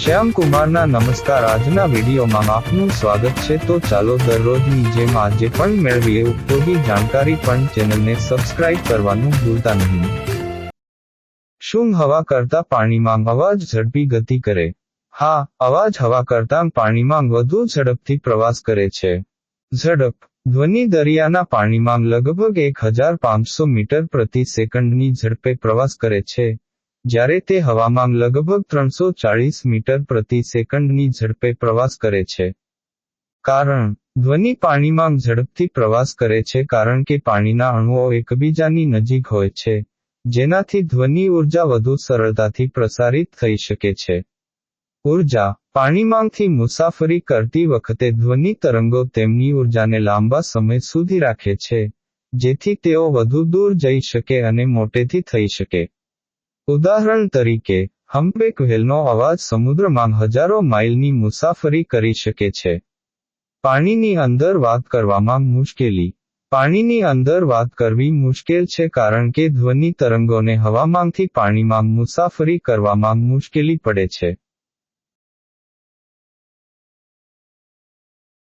શ્યામ કુમારના નમસ્કાર. આજના વિડીયોમાં આપનું સ્વાગત છે. તો ચાલો દરરોજની જેમ આજે પણ મેળવીએ. ઉપયોગી જાણકારી પણ ચેનલને સબસ્ક્રાઇબ કરવાનું ભૂલતા નહીં. શું હવા કરતા પાણીમાં અવાજ ઝડપી ગતિ કરે? હા, અવાજ હવા કરતા પાણીમાં વધુ ઝડપથી પ્રવાસ કરે છે. ઝડપ. ધ્વનિ દરિયાના પાણીમાં લગભગ એક હજાર પાંચસો મીટર પ્રતિ સેકન્ડની ઝડપે પ્રવાસ કરે છે. જ્યારે તે હવામાં લગભગ ત્રણસો ચાળીસ મીટર પ્રતિ સેકન્ડની ઝડપે પ્રવાસ કરે છે. કારણ, ધ્વનિ પાણીમાં ઝડપથી પ્રવાસ કરે છે કારણ કે પાણીના અણુઓ એકબીજાની નજીક હોય છે, જેનાથી ધ્વનિ ઊર્જા વધુ સરળતાથી પ્રસારિત થઈ શકે છે. ઊર્જા, પાણીમાંથી મુસાફરી કરતી વખતે ધ્વનિ તરંગો તેમની ઉર્જાને લાંબા સમય સુધી રાખે છે, જેથી તેઓ વધુ દૂર જઈ શકે અને મોટેથી થઈ શકે. ઉદાહરણ તરીકે હમ્પેક વ્હેલનો અવાજ સમુદ્રમાં હજારો માઇલની મુસાફરી કરી શકે છે. પાણીની અંદર વાત કરવામાં મુશ્કેલી. પાણીની અંદર વાત કરવી મુશ્કેલ છે કારણ કે ધ્વનિ તરંગોને હવામાંથી પાણીમાં મુસાફરી કરવામાં મુશ્કેલી પડે છે.